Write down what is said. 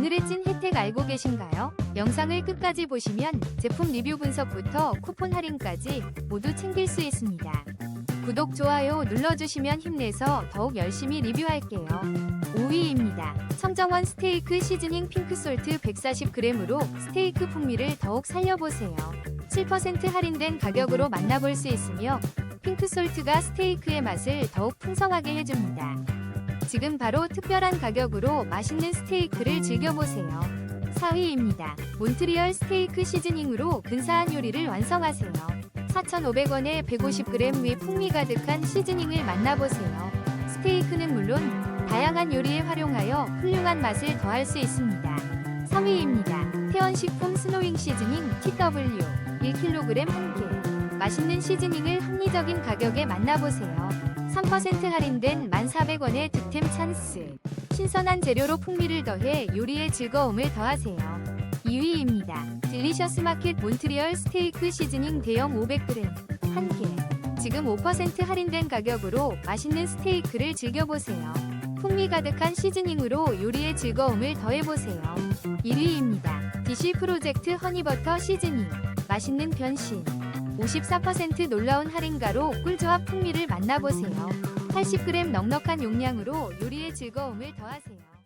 오늘의 찐 혜택 알고 계신가요? 영상을 끝까지 보시면 제품 리뷰 분석부터 쿠폰 할인까지 모두 챙길 수 있습니다. 구독, 좋아요 눌러주시면 힘내서 더욱 열심히 리뷰할게요. 5위입니다. 청정원 스테이크 시즈닝 핑크솔트 140g으로 스테이크 풍미를 더욱 살려보세요. 7% 할인된 가격으로 만나볼 수 있으며 핑크솔트가 스테이크의 맛을 더욱 풍성하게 해줍니다. 지금 바로 특별한 가격으로 맛있는 스테이크를 즐겨보세요. 4위입니다. 몬트리얼 스테이크 시즈닝으로 근사한 요리를 완성하세요. 4,500원에 150g 위 풍미 가득한 시즈닝을 만나보세요. 스테이크는 물론 다양한 요리에 활용하여 훌륭한 맛을 더할 수 있습니다. 3위입니다. 태원식품 스노잉 시즈닝 TW 1kg 함께 맛있는 시즈닝을 합리적인 가격에 만나보세요. 3% 할인된 1,400원의 득템 찬스. 신선한 재료로 풍미를 더해 요리의 즐거움을 더하세요. 2위입니다. 딜리셔스 마켓 몬트리얼 스테이크 시즈닝 대형 500g 한 개. 지금 5% 할인된 가격으로 맛있는 스테이크를 즐겨보세요. 풍미 가득한 시즈닝으로 요리의 즐거움을 더해보세요. 1위입니다. DC 프로젝트 허니버터 시즈닝. 맛있는 변신. 54% 놀라운 할인가로 꿀조합 풍미를 만나보세요. 80g 넉넉한 용량으로 요리의 즐거움을 더하세요.